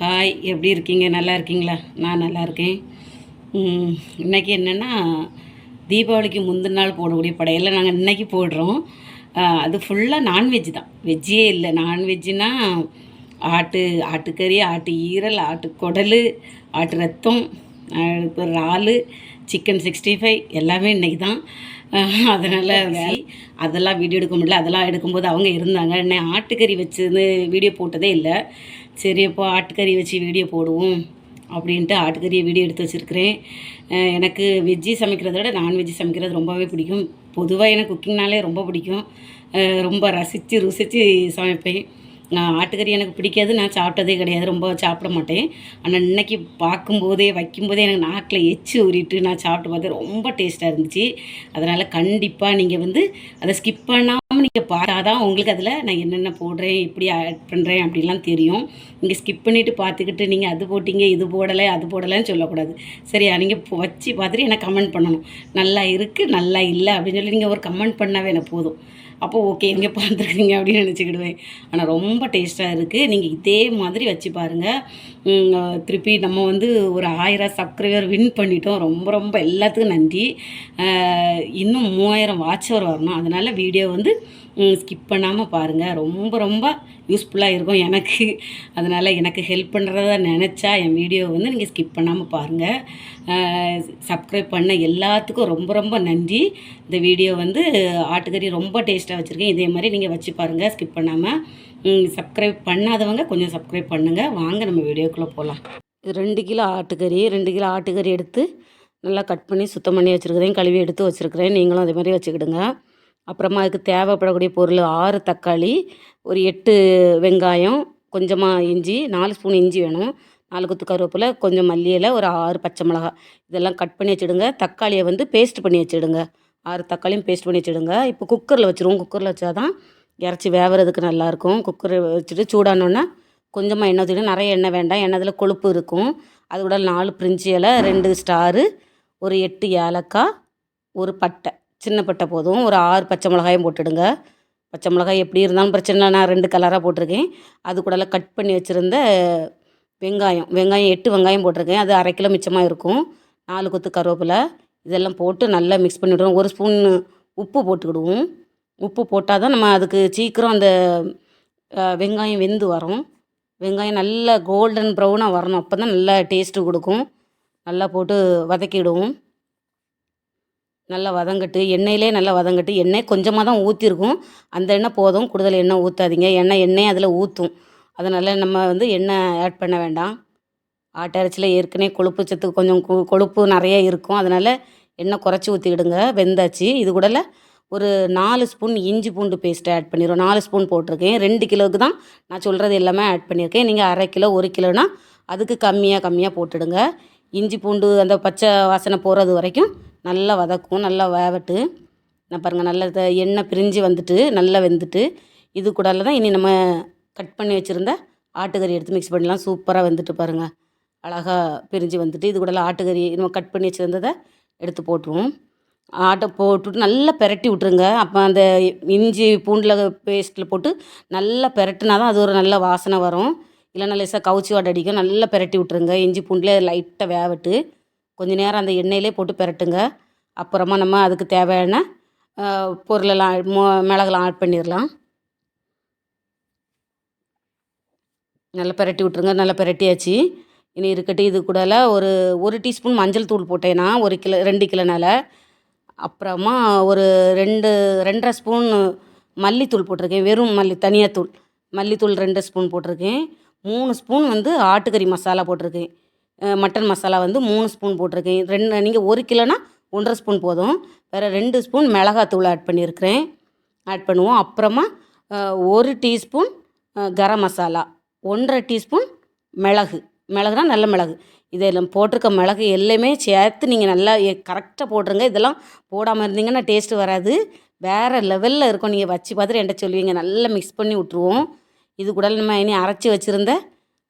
Hi எப்படி இருக்கீங்க? நல்லா இருக்கீங்களா? நான் நல்லா இருக்கேன். இன்றைக்கி என்னென்னா தீபாவளிக்கு முந்தின நாள் போடக்கூடிய படையெல்லாம் நாங்கள் இன்றைக்கி போடுறோம். அது ஃபுல்லாக நான்வெஜ் தான். வெஜ்ஜே இல்லை. நான்வெஜ்ஜுனா ஆட்டு ஆட்டுக்கறி ஆட்டு ஈரல் ஆட்டு குடல் ஆட்டு ரத்தம் இப்போ இறாலு சிக்கன் சிக்ஸ்டி ஃபைவ் எல்லாமே இன்றைக்கி தான். அதனால் அதெல்லாம் வீடியோ எடுக்க முடியல. அதெல்லாம் எடுக்கும்போது அவங்க இருந்தாங்க. என்ன ஆட்டுக்கறி வச்சுருந்து வீடியோ போட்டதே இல்லை. சரி அப்போ ஆட்டுக்கறி வச்சு வீடியோ போடுவோம் அப்படின்ட்டு ஆட்டுக்கறியை வீடியோ எடுத்து வச்சுருக்கிறேன். எனக்கு வெஜ்ஜி சமைக்கிறத விட நான்வெஜ்ஜி சமைக்கிறது ரொம்பவே பிடிக்கும். பொதுவாக எனக்கு குக்கிங்னாலே ரொம்ப பிடிக்கும். ரொம்ப ரசித்து ருசித்து சமைப்பேன். நான் ஆட்டுக்கறி எனக்கு பிடிக்காது நான் சாப்பிட்டதே கிடையாது ரொம்ப சாப்பிட மாட்டேன். ஆனால் இன்றைக்கி பார்க்கும்போதே வைக்கும்போதே எனக்கு நாக்கில் எச்சு ஊறிட்டு நான் சாப்பிட்டு பார்த்தேன் ரொம்ப டேஸ்ட்டாக இருந்துச்சு. அதனால் கண்டிப்பாக நீங்கள் வந்து அதை ஸ்கிப் பண்ணாமல் நீங்கள் பார்த்தாதான் உங்களுக்கு அதில் நான் என்னென்ன போடுறேன் எப்படி ஆட் பண்ணுறேன் அப்படிலாம் தெரியும். நீங்கள் ஸ்கிப் பண்ணிவிட்டு பார்த்துக்கிட்டு நீங்கள் அது போட்டிங்க இது போடலை அது போடலைன்னு சொல்லக்கூடாது. சரியா? நீங்கள் வச்சு பார்த்துட்டு எனக்கு கமெண்ட் பண்ணணும். நல்லா இருக்குது நல்லா இல்லை அப்படின்னு சொல்லி நீங்கள் ஒரு கமெண்ட் பண்ணாவே எனக்கு போதும். அப்போ ஓகே இங்கே பார்த்துருக்கீங்க அப்படின்னு நினச்சிக்கிடுவேன். ஆனால் ரொம்ப டேஸ்ட்டாக இருக்குது நீங்கள் இதே மாதிரி வச்சு பாருங்கள் திருப்பி நம்ம வந்து ஒரு ஆயிரம் சப்ஸ்கிரைபர் வின் பண்ணிட்டோம். ரொம்ப ரொம்ப எல்லாத்துக்கும் நன்றி. இன்னும் மூவாயிரம் வாட்சவர் வரணும். அதனால் வீடியோ வந்து ஸ்கிப் பண்ணாமல் பாருங்கள் ரொம்ப ரொம்ப யூஸ்ஃபுல்லாக இருக்கும் எனக்கு. அதனால் எனக்கு ஹெல்ப் பண்ணுறதா நினச்சா என் வீடியோ வந்து நீங்கள் ஸ்கிப் பண்ணாமல் பாருங்கள் சப்ஸ்கிரைப் பண்ண எல்லாத்துக்கும் ரொம்ப ரொம்ப நன்றி. இந்த வீடியோ வந்து ஆட்டுக்கறி ரொம்ப டேஸ்ட் டேஸ்ட்டாக வச்சுருக்கேன். இதே மாதிரி நீங்கள் வச்சு பாருங்கள் ஸ்கிப் பண்ணாமல் சப்ஸ்கிரைப் பண்ணாதவங்க கொஞ்சம் சப்ஸ்கிரைப் பண்ணுங்கள் வாங்க நம்ம வீடியோக்குள்ளே போகலாம் இது ரெண்டு கிலோ ஆட்டுக்கறி ரெண்டு கிலோ ஆட்டுக்கறி எடுத்து நல்லா கட் பண்ணி சுத்தம் பண்ணி வச்சுருக்கிறேன் கழுவி எடுத்து வச்சுருக்கிறேன். நீங்களும் அதே மாதிரி வச்சுக்கிடுங்க. அப்புறமா அதுக்கு தேவைப்படக்கூடிய பொருள் ஆறு தக்காளி ஒரு எட்டு வெங்காயம் கொஞ்சமாக இஞ்சி நாலு ஸ்பூன் இஞ்சி வேணும். நாலு குத்து கருவேப்பிலை கொஞ்சம் மல்லியில் ஒரு ஆறு பச்சை மிளகா இதெல்லாம் கட் பண்ணி வச்சுடுங்க. தக்காளியை வந்து பேஸ்ட் பண்ணி வச்சுடுங்க. ஆறு தக்காளியும் பேஸ்ட் பண்ணி வச்சுடுங்க. இப்போ குக்கரில் வச்சுருவோம். குக்கரில் வச்சா தான் இறச்சி வேவறதுக்கு நல்லாயிருக்கும். குக்கர் வச்சுட்டு சூடானோன்னே கொஞ்சமாக எண்ணெய் ஊற்றிட்டு நிறைய எண்ணெய் வேண்டாம். எண்ணெய் கொழுப்பு இருக்கும். அது கூட நாலு பிரிஞ்சி இலை ரெண்டு ஸ்டாரு ஒரு எட்டு ஏலக்காய் ஒரு பட்டை. சின்ன பட்டை போதும். ஒரு ஆறு பச்சை மிளகாயும் போட்டுடுங்க. பச்சை மிளகாய் எப்படி இருந்தாலும் பிரச்சனை இல்லை. நான் ரெண்டு கலராக போட்டிருக்கேன். அது கூடலாம் கட் பண்ணி வச்சுருந்த வெங்காயம். வெங்காயம் எட்டு வெங்காயம் போட்டிருக்கேன். அது அரை கிலோ மிச்சமாக இருக்கும். நாலு கொத்து கருவேப்பிலை இதெல்லாம் போட்டு நல்லா மிக்ஸ் பண்ணிவிடுவோம் ஒரு ஸ்பூன் உப்பு போட்டுக்கிடுவோம். உப்பு போட்டால் தான் நம்ம அதுக்கு சீக்கிரம் அந்த வெங்காயம் வெந்து வரும். வெங்காயம் நல்லா கோல்டன் ப்ரௌனாக வரணும். அப்போ தான் நல்லா டேஸ்ட்டு கொடுக்கும். நல்லா போட்டு வதக்கிடுவோம். நல்லா வதங்கட்டு எண்ணெயிலே நல்லா வதங்கட்டு. எண்ணெய் கொஞ்சமாக தான் ஊற்றிருக்கும் அந்த எண்ணெய் போதும். கூடுதல் எண்ணெய் ஊற்றாதீங்க எண்ணெய் எண்ணெய் அதில் ஊற்றும் அதனால் நம்ம வந்து எண்ணெய் ஆட் பண்ண வேண்டாம். ஆட்டரிச்சியில் ஏற்கனவே கொழுப்பு சத்து கொஞ்சம் கொழுப்பு நிறைய இருக்கும். அதனால் எண்ணெய் குறைச்சி ஊற்றிக்கிடுங்க வெந்தாச்சு. இது கூடல ஒரு நாலு ஸ்பூன் இஞ்சி பூண்டு பேஸ்ட்டு ஆட் பண்ணிடுவோம் நாலு ஸ்பூன் போட்டிருக்கேன். ரெண்டு கிலோவுக்கு தான் நான் சொல்கிறது எல்லாமே ஆட் பண்ணியிருக்கேன். நீங்கள் அரை கிலோ ஒரு கிலோனா அதுக்கு கம்மியாக கம்மியாக போட்டுடுங்க. இஞ்சி பூண்டு அந்த பச்சை வாசனை போகிறது வரைக்கும் நல்லா வதக்கும் நல்லா வேவட்டு. நான் பாருங்கள் நல்ல எண்ணெய் பிரிஞ்சு வந்துட்டு நல்லா வெந்துட்டு இது கூடால தான் இனி நம்ம கட் பண்ணி வச்சுருந்த ஆட்டுக்கறி எடுத்து மிக்ஸ் பண்ணலாம். சூப்பராக வெந்துட்டு பாருங்கள் அழகாக பிரிஞ்சு வந்துட்டு இது கூடலாம் ஆட்டுக்கறி நம்ம கட் பண்ணி வச்சுருந்ததை எடுத்து போட்டுருவோம். ஆட்டை போட்டுட்டு நல்லா பெரட்டி விட்ருங்க அப்போ அந்த இஞ்சி பூண்டில் பேஸ்ட்டில் போட்டு நல்லா பெரட்டினா தான் அது ஒரு நல்ல வாசனை வரும். இல்லைன்னா லேசாக கவுச்சி வாடை அடிக்கும் நல்லா பெரட்டி விட்ருங்க இஞ்சி பூண்டில் லைட்டாக வேவட்டு கொஞ்ச நேரம் அந்த எண்ணெயிலே போட்டு பெரட்டுங்க. அப்புறமா நம்ம அதுக்கு தேவையான பொருளெல்லாம் மொ- மிளகெல்லாம் ஆட் பண்ணிடலாம். நல்லா பெரட்டி விட்ருங்க நல்லா பெரட்டியாச்சு. இனி இருக்கட்டும் இது கூடல ஒரு ஒரு டீஸ்பூன் மஞ்சள் தூள் போட்டேன்னா ஒரு கிலோ ரெண்டு கிலோனால அப்புறமா ஒரு ரெண்டு ரெண்டரை ஸ்பூன் மல்லித்தூள் போட்டிருக்கேன் வெறும் மல்லி தனியாத்தூள். மல்லித்தூள் ரெண்டு ஸ்பூன் போட்டிருக்கேன். மூணு ஸ்பூன் வந்து ஆட்டுக்கறி மசாலா போட்டிருக்கேன். மட்டன் மசாலா வந்து மூணு ஸ்பூன் போட்டிருக்கேன். ரெண்டு நீங்கள் ஒரு கிலோனா ஒன்றரை ஸ்பூன் போதும். வேறு ரெண்டு ஸ்பூன் மிளகாத்தூள் ஆட் பண்ணியிருக்கிறேன். ஆட் பண்ணுவோம். அப்புறமா ஒரு டீஸ்பூன் கரம் மசாலா ஒன்றரை டீஸ்பூன் மிளகு. மிளகுனா நல்ல மிளகு. இதெல்லாம் போட்டிருக்க மிளகு எல்லாமே சேர்த்து நீங்கள் நல்லா கரெக்டாக போட்டுருங்க. இதெல்லாம் போடாமல் இருந்தீங்கன்னா டேஸ்ட்டு வராது. வேறு லெவலில் இருக்கும். நீங்கள் வச்சு பார்த்துட்டு என்கிட்ட சொல்லுவீங்க. நல்லா மிக்ஸ் பண்ணி விட்ருவோம் இது கூட நம்ம இனி அரைச்சி வச்சுருந்த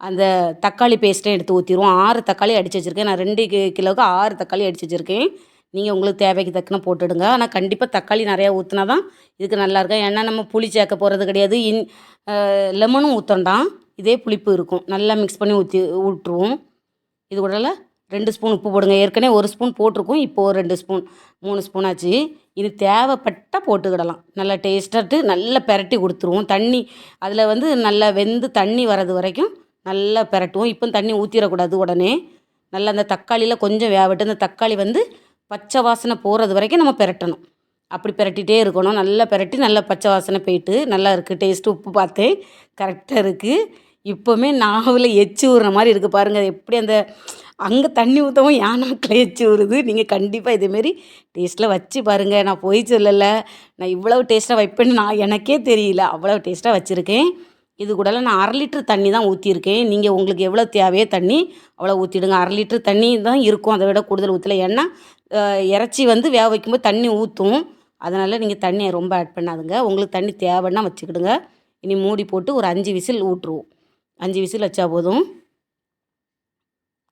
அந்த தக்காளி பேஸ்ட்டையும் எடுத்து ஊற்றிடுவோம் ஆறு தக்காளி அடித்து வச்சுருக்கேன். நான் ரெண்டு கிலோவுக்கு ஆறு தக்காளி அடித்து வச்சுருக்கேன். நீங்கள் உங்களுக்கு தேவைக்கு தக்கன போட்டுடுங்க. ஆனால் கண்டிப்பாக தக்காளி நிறையா ஊற்றினா தான் இதுக்கு நல்லாயிருக்கும் ஏன்னா நம்ம புளி சேர்க்க போகிறது கிடையாது. இன் லெமனும் ஊற்றண்டாம் இதே புளிப்பு இருக்கும். நல்லா மிக்ஸ் பண்ணி ஊற்றி விட்டுருவோம் இது கூடல ரெண்டு ஸ்பூன் உப்பு போடுங்க. ஏற்கனவே ஒரு ஸ்பூன் போட்டிருக்கோம். இப்போ ஒரு ரெண்டு ஸ்பூன் மூணு ஸ்பூன் ஆச்சு. இது தேவைப்பட்டால் போட்டுக்கிடலாம். நல்லா டேஸ்ட்டாட்டு நல்லா பெரட்டி கொடுத்துருவோம். தண்ணி அதில் வந்து நல்லா வெந்து தண்ணி வர்றது வரைக்கும் நல்லா பெரட்டுவோம். இப்போ தண்ணி ஊற்றிடக்கூடாது உடனே. நல்லா அந்த தக்காளியில் கொஞ்சம் வேவட்டு அந்த தக்காளி வந்து பச்சை வாசனை போகிறது வரைக்கும் நம்ம பெரட்டணும். அப்படி பெரட்டிகிட்டே இருக்கணும். நல்லா பெரட்டி நல்லா பச்சை வாசனை போயிட்டு நல்லா இருக்குது டேஸ்ட்டு உப்பு பார்த்தேன். கரெக்டாக இருக்குது இப்போவுமே நாவில் எச்சி ஊறுற மாதிரி இருக்குது பாருங்கள் எப்படி அந்த அங்கே தண்ணி ஊற்றவும் என் நாக்கில் எச்சி ஊறுது. நீங்கள் கண்டிப்பாக இதேமாரி டேஸ்ட்டில் வச்சு பாருங்கள் நான் போய் சொல்லலை. நான் இவ்வளவு டேஸ்ட்டாக வைப்பேன்னு நான் எனக்கே தெரியல. அவ்வளோ டேஸ்ட்டாக வச்சுருக்கேன். இது கூடலாம் நான் அரை லிட்டர் தண்ணி தான் ஊற்றிருக்கேன் நீங்கள் உங்களுக்கு எவ்வளோ தேவையோ தண்ணி அவ்வளோ ஊற்றிடுங்க அரை லிட்ரு தண்ணி தான் இருக்கும். அதை விட கூடுதல் ஊற்றல ஏன்னா இறைச்சி வந்து வேக வைக்கும்போது தண்ணி ஊற்றும் அதனால் நீங்கள் தண்ணியை ரொம்ப ஆட் பண்ணாதுங்க. உங்களுக்கு தண்ணி தேவைன்னா வச்சுக்கிடுங்க. இனி மூடி போட்டு ஒரு அஞ்சு விசில் ஊட்டுருவோம் அஞ்சு விசில் வச்சா போதும்.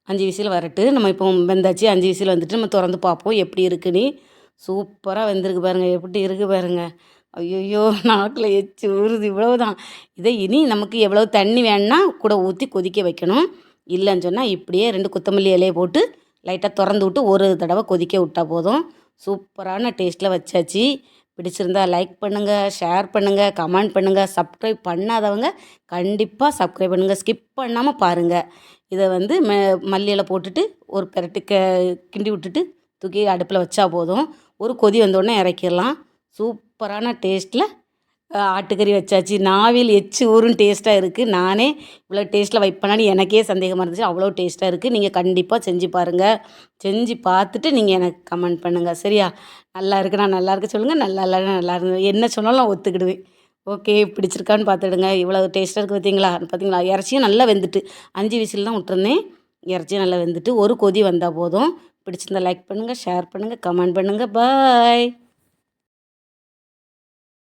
அஞ்சு விசில் வரட்டு. நம்ம இப்போ வெந்தாச்சு அஞ்சு விசில் வந்துட்டு நம்ம திறந்து பார்ப்போம். எப்படி இருக்குன்னு. சூப்பராக வெந்திருக்கு பாருங்கள் எப்படி இருக்குது பாருங்கள் ஐயோ நாக்கில் எச்சு ஊறுது. இவ்வளவுதான். இதை இனி நமக்கு எவ்வளோ தண்ணி வேணும்னா கூட ஊற்றி கொதிக்க வைக்கணும். இல்லைன்னு சொன்னால் இப்படியே ரெண்டு கொத்தமல்லி இலையை போட்டு லைட்டாக திறந்து விட்டு ஒரு தடவை கொதிக்க விட்டால் போதும். சூப்பரான டேஸ்ட்டில் வச்சாச்சு. பிடிச்சிருந்தா லைக் பண்ணுங்கள் ஷேர் பண்ணுங்கள் கமெண்ட் பண்ணுங்கள் சப்ஸ்கிரைப் பண்ணாதவங்க கண்டிப்பாக சப்ஸ்கிரைப் பண்ணுங்கள் ஸ்கிப் பண்ணாமல் பாருங்கள் இதை வந்து ம மல்லியில் போட்டுட்டு ஒரு பெரட்டு க கிண்டி விட்டுட்டு தூக்கி அடுப்பில் வச்சா போதும். ஒரு கொதி வந்தோடனே இறக்கிடலாம். சூப்பரான டேஸ்ட்டில் ஆட்டுக்கறி வச்சாச்சு. நாவில் எச்சு ஊரும் டேஸ்ட்டாக இருக்குது நானே இவ்வளோ டேஸ்ட்டில் வைப்பேனான்னு எனக்கே சந்தேகமாக இருந்துச்சு. அவ்வளோ டேஸ்ட்டாக இருக்குது நீங்கள் கண்டிப்பாக செஞ்சு பாருங்கள் செஞ்சு பார்த்துட்டு நீங்கள் எனக்கு கமெண்ட் பண்ணுங்கள் சரியா? நல்லா நான் நல்லா இருக்க சொல்லுங்கள் நல்லா இல்லைன்னா நல்லா இருந்து என்ன சொன்னாலும் நான் ஒத்துக்கிடுவேன். ஓகே. பிடிச்சிருக்கான்னு பார்த்துடுங்க இவ்வளோ டேஸ்ட்டாக இருக்குது பார்த்தீங்களா பார்த்தீங்களா இறச்சியும் நல்லா வெந்துட்டு அஞ்சு விசில் தான் விட்டுருந்தேன். இறச்சியும் நல்லா வெந்துட்டு ஒரு கொதி வந்தால் போதும். பிடிச்சிருந்தா லைக் பண்ணுங்கள் ஷேர் பண்ணுங்கள் கமெண்ட் பண்ணுங்கள் பாய்.